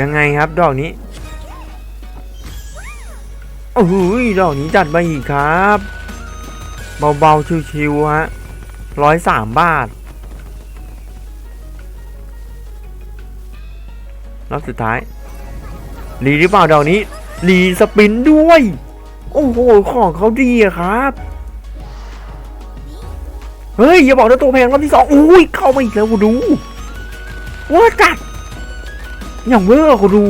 ยังไงครับดอกนี้โอ้โหดอกนี้จัดมาอีกครับ เบาๆชิวๆฮะร้อยสามบาทรอบสุดท้ายรีหรือเปล่าดอกนี้รีสปินด้วย โอ้โห ของเขาดีอะครับ เฮ้ย อย่าบอกนะตัวแพงรอบที่สองอุ้ย เข้ามาอีกแล้วกูดูว่าจัด อย่างเวอร์กูดู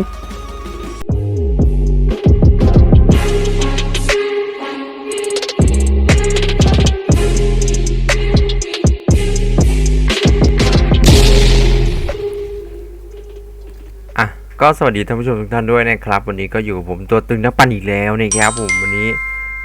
อะก็สวัสดีท่านผู้ชมทุกท่านด้วยนะครับ วันนี้ก็อยู่กับผมตัวตึงนักปั่นอีกแล้วนะครับผมวันนี้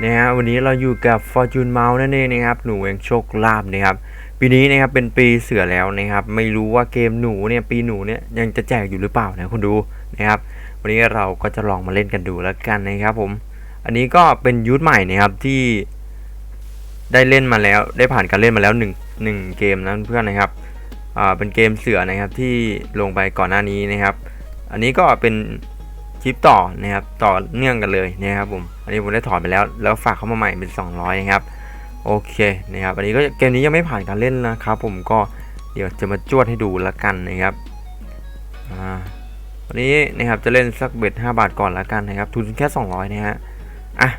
นะฮะวันนี้เราอยู่กับ Fortune Mouse นั่นเองนะครับหนูแห่งโชคลาภนะครับ ปีนี้นะครับเป็นปีเสือแล้วนะครับ ไม่รู้ว่าเกมหนูเนี่ยปีหนูเนี่ยยังจะแจกอยู่หรือเปล่านะคุณดูนะครับ วันนี้เราก็จะลองมาเล่นกันดูแล้วกันนะครับผม อันนี้ก็เป็นยูทธใหม่นะครับที่ได้เล่นมาแล้ว ได้ผ่านการเล่นมาแล้วหนึ่งหนึ่งเกมนะเพื่อนนะครับอ่าเป็นเกมเสือนะครับที่ลงไปก่อนหน้านี้นะครับ อันนี้ก็เป็นคลิปต่อนะครับต่อเนื่องกันเลยนะครับผม อันนี้ผมได้ถอดไปแล้ว แล้วฝากเข้ามาใหม่เป็น 200นะครับ โอเคนะครับอันนี้ก็เกมนี้ยังไม่ผ่านการเล่นนะครับ ผมก็เดี๋ยวจะมาจวดให้ดูละกันนะครับอ่าวันนี้นะครับจะเล่นสักเบ็ด5บาทก่อนละกันนะครับ ทุนแค่ 200นะฮะอะ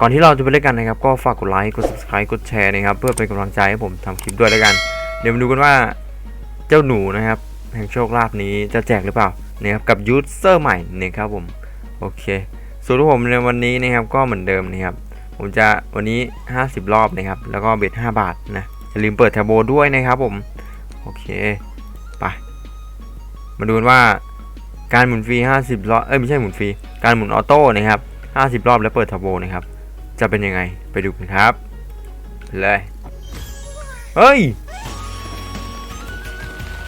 ก่อนที่เราจะไปเล่นกันนะครับ ก็ฝากกดไลค์กด subscribe กดแชร์นะครับ เพื่อเป็นกำลังใจให้ผมทำคลิปด้วยล้วกัน เดี๋ยวมาดูกันว่าเจ้าหนูนะครับแห่งโชคลาภนี้จะแจกหรือเปล่านะครับกับยูเซอร์ใหม่นะครับผมโอเคส่วนของผมในวันนี้นะครับก็เหมือนเดิมนะครับ ผมจะวันนี้ 50 รอบนะครับ แล้วก็เบ็ด5บาทนะอย่าลืมเปิดแทบโบด้วยนะครับผม โอเค ไป มาดูนว่าการหมุนฟรี 50 รอบ เอ้ยไม่ใช่หมุนฟรี การหมุนออโต้นะครับ 50 รอบแล้วเปิดแทบโบนะครับ จะเป็นยังไง ไปดูกันครับ เลย เฮ้ย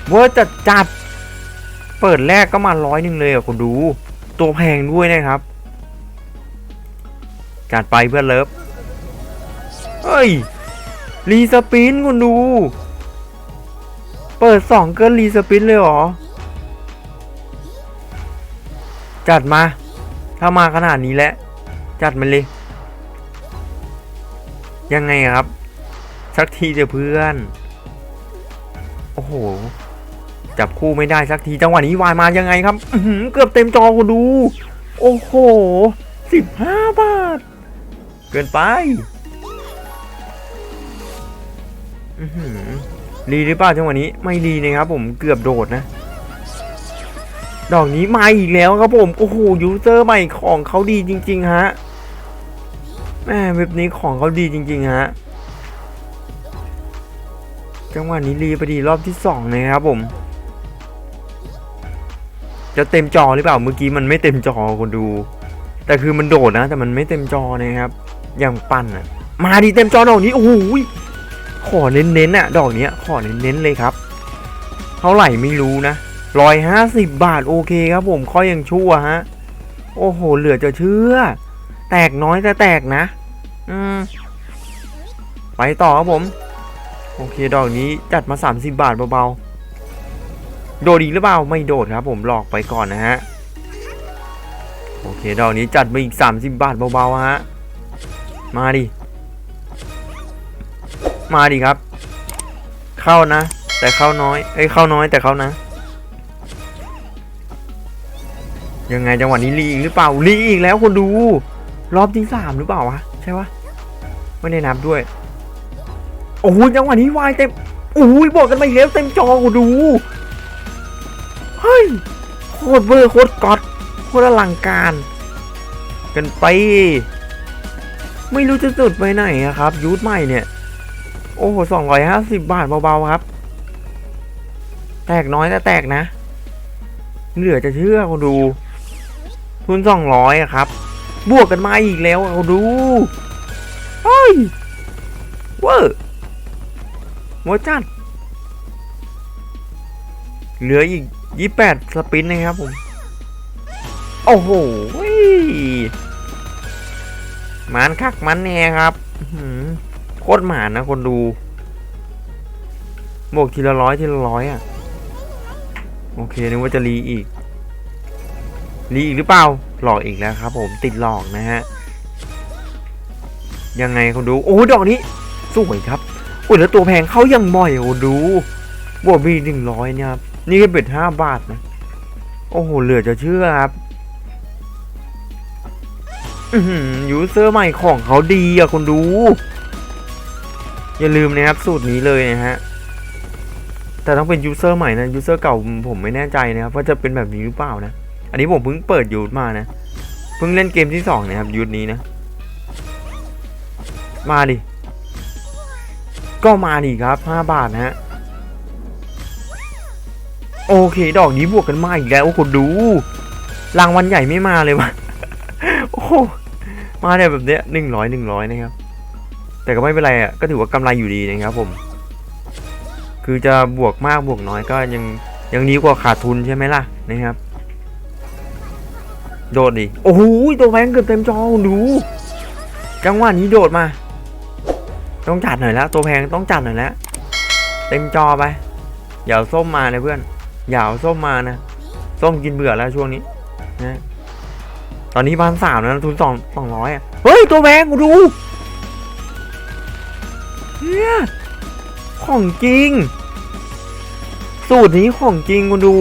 เวอร์จัดจัด เปิดแรกก็มาร้อยหนึ่งเลยอะคุณดู ตัวแพงด้วยนะครับ จัดไปเพื่อนเลิฟเฮ้ย รีสปินคุณดู เปิดสองเกินรีสปินเลยหรอ จัดมา ถ้ามาขนาดนี้แล้วจัดมาเลย ยังไงครับ สักทีเถอะเพื่อน โอ้โห จับคู่ไม่ได้สักทีจังหวะนี้วายมายังไงครับเกือบเต็มจอคุณดู โอ้โหสิบห้าบาท เกินไปรีหรือเปล่าจังหวะนี้ ไม่รีนะครับผมเกือบโดดนะ ดอกนี้มาอีกแล้วครับผมโอ้โหยูเซอร์ใหม่ของเขาดีจริง ๆ ฮะแม่เว็บนี้ของเขาดีจริง ๆ ฮะ จังหวะนี้รีไปดีรอบที่สองนะครับผม จะเต็มจอหรือเปล่าเมื่อกี้มันไม่เต็มจอคนดู แต่คือมันโดดนะ แต่มันไม่เต็มจอนะครับ อย่างปั่นอะมาดีเต็มจอดอกนี้โอ้โหยขอเน้นๆอะ ดอกเนี้ยขอเน้นๆเลยครับ เท่าไหร่ไม่รู้นะร้อยห้าสิบบาทโอเคครับผมข้อยังชั่วฮะโอ้โห เหลือจะเชื่อ แตกน้อยแต่แตกนะ อืมไปต่อครับผม โอเคดอกนี้จัดมา 30 บาทเบาๆ โดดอีกหรือเปล่า ไม่โดดครับผมหลอกไปก่อนนะฮะ โอเคดอกนี้จัดมาอีก 30 บาทเบาๆฮะ มาดิ มาดิครับ เข้านะ แต่เข้าน้อย เอ้ยเข้าน้อยแต่เข้านะ ยังไงจังหวะนี้ลีอีกหรือเปล่าลีอีกแล้วคนดู รอบที่สามหรือเปล่าวะใช่ปะไม่ได้นับด้วย โอ้โหจังหวะนี้วายเต็มโอ้ยบอกกันมาอีกแล้วเต็มจอกูดู เฮ้ยโคตรเวอร์โคตรก๊อตโคตรอลังการ กันไป ไม่รู้จะสุดไปไหนอะครับ ยูทใหม่เนี่ย โอ้โหสองร้อยห้าสิบบาทเบาๆครับ แตกน้อยแต่แตกนะ เหลือจะเชื่อเขาดู ทุนสองร้อยครับ บวกกันมาอีกแล้วอะเขาดูเฮ้ยเวอร์โมจัดเหลืออีกยี่แปดสปินนะครับผม โอ้โห มานคักมันแน่ครับโคตรหมานนะคนดูบวกทีละร้อยทีละร้อยอะ โอเคนึกว่าจะรีอีก รีอีกหรือเปล่า หลอกอีกแล้วครับ ผมติดหลอกนะฮะ ยังไงคุณดู โอ้ดอกนี้ สวยครับโอ้ยแล้วตัวแพงเขายังบ่อยโอ้ดูบวกบีหนึ่งร้อยเนี่ยครับนี่ก็เป็นห้าบาทนะ โอ้โหเหลือจะเชื่อครับ ยูเซอร์ใหม่ของเขาดีอะคุณดู อย่าลืมนะครับสูตรนี้เลยนะฮะ แต่ต้องเป็นยูเซอร์ใหม่นะยูเซอร์เก่าผมไม่แน่ใจนะครับว่าจะเป็นแบบนี้หรือเปล่านะ อันนี้ผมเพิ่งเปิดยูทมานะ เพิ่งเล่นเกมที่สองนะครับยูทนี้นะ มาดิ ก็มาดิครับห้าบาทนะฮะ โอเค ดอกนี้บวกกันมาอีกแล้วโอ้โหดู รางวัลใหญ่ไม่มาเลยวะ โอ้ มาเนี่ยแบบเนี้ยหนึ่งร้อยหนึ่งร้อยนะครับ แต่ก็ไม่เป็นไรอะก็ถือว่ากำไรอยู่ดีนะครับผม คือจะบวกมากบวกน้อยก็ยังยังดีกว่าขาดทุนใช่ไหมล่ะนะครับ โดดดิโอ้โหตัวแพงเกือบเต็มจอดูจังหวะนี้โดดมา ต้องจัดหน่อยแล้ว ตัวแพงต้องจัดหน่อยแล้วเต็มจอไปอย่าส้มมานะเพื่อนอย่าเอาส้มมานะส้มกินเบื่อแล้วช่วงนี้นะ ตอนนี้พันสามนะทุนสองสองร้อยอะเฮ้ย ตัวแพงกูดูเนี่ยของจริง สูตรนี้ของจริงกูดู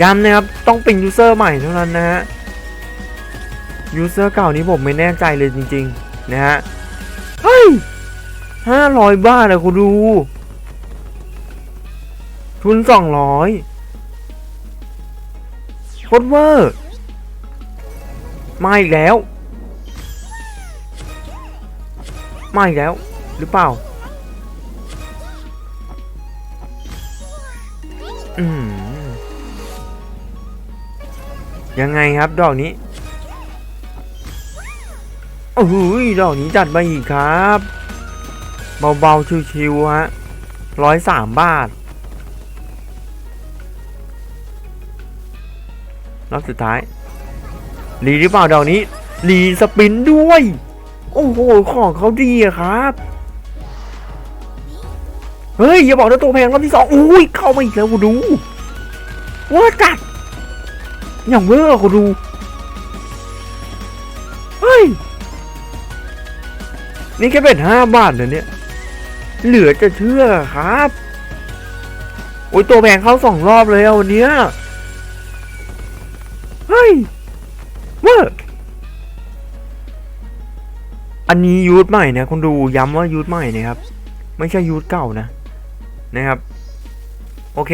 ย้ำนะครับ ต้องเป็นยูเซอร์ใหม่เท่านั้นนะฮะยูเซอร์เก่านี้ผมไม่แน่ใจเลยจริง ๆ นะฮะ เฮ้ยห้าร้อยบาทอะคุณดู ทุนสองร้อยโคตรเวอร์ มาอีกแล้ว มาอีกแล้ว หรือเปล่า อืม ยังไงครับดอกนี้โอ้โหดอกนี้จัดมาอีกครับ เบาๆ ชิวๆฮะร้อยสามบาทรอบสุดท้าย รีหรือเปล่าดอกนี้รีสปินด้วย โอ้โหของเขาดีอะครับ เฮ้ย อย่าบอกนะตัวแพงรอบที่สองอุ้ยเข้ามาอีกแล้วกูดูว่าจัดอย่างเวอร์กูดู เฮ้ย นี่แค่เป็นห้าบาทนะเนี่ย เหลือจะเชื่อครับโอ้ยตัวแพงเข้าสองรอบเลยอะวันเนี้ย เวอร์อันนี้ยูทใหม่นะคุณดูย้ำว่ายูทใหม่นะครับ ไม่ใช่ยูทเก่านะ นะครับ โอเค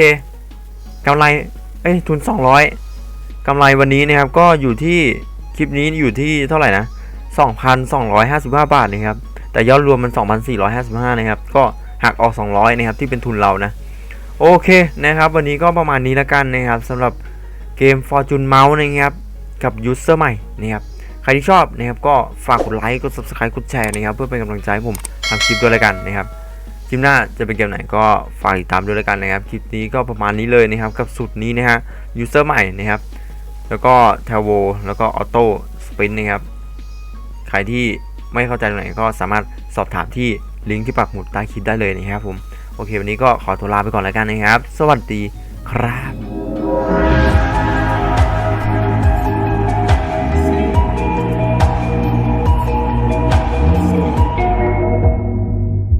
กำไร เอ้ยทุน 200กำไรวันนี้นะครับ ก็อยู่ที่คลิปนี้อยู่ที่เท่าไหร่นะ 2,255 บาทนะครับ แต่ยอดรวมมัน 2,455 นะครับ ก็หักออก 200 นะครับ ที่เป็นทุนเรานะ โอเคนะครับ วันนี้ก็ประมาณนี้แล้วกันนะครับสำหรับเกม Fortune Mouse นะครับ กับยูเซอร์ใหม่นะครับใครที่ชอบนะครับก็ฝากกดไลค์กด Subscribe กดแชร์นะครับเพื่อเป็นกำลังใจให้ผมทำคลิปด้วยแล้วกันนะครับคลิปหน้าจะเป็นเกมไหนก็ฝากติดตามด้วยแล้วกันนะครับคลิปนี้ก็ประมาณนี้เลยนะครับกับสูตรนี้นะฮะยูเซอร์ใหม่นะครับแล้วก็เทลโวแล้วก็ออโต้สปินนะครับใครที่ไม่เข้าใจตรงไหนก็สามารถสอบถามที่ลิงก์ที่ปักหมุดใต้คลิปได้เลยนะครับผมโอเค วันนี้ก็ขอตัวลาไปก่อนแล้วกันนะครับ สวัสดีครับ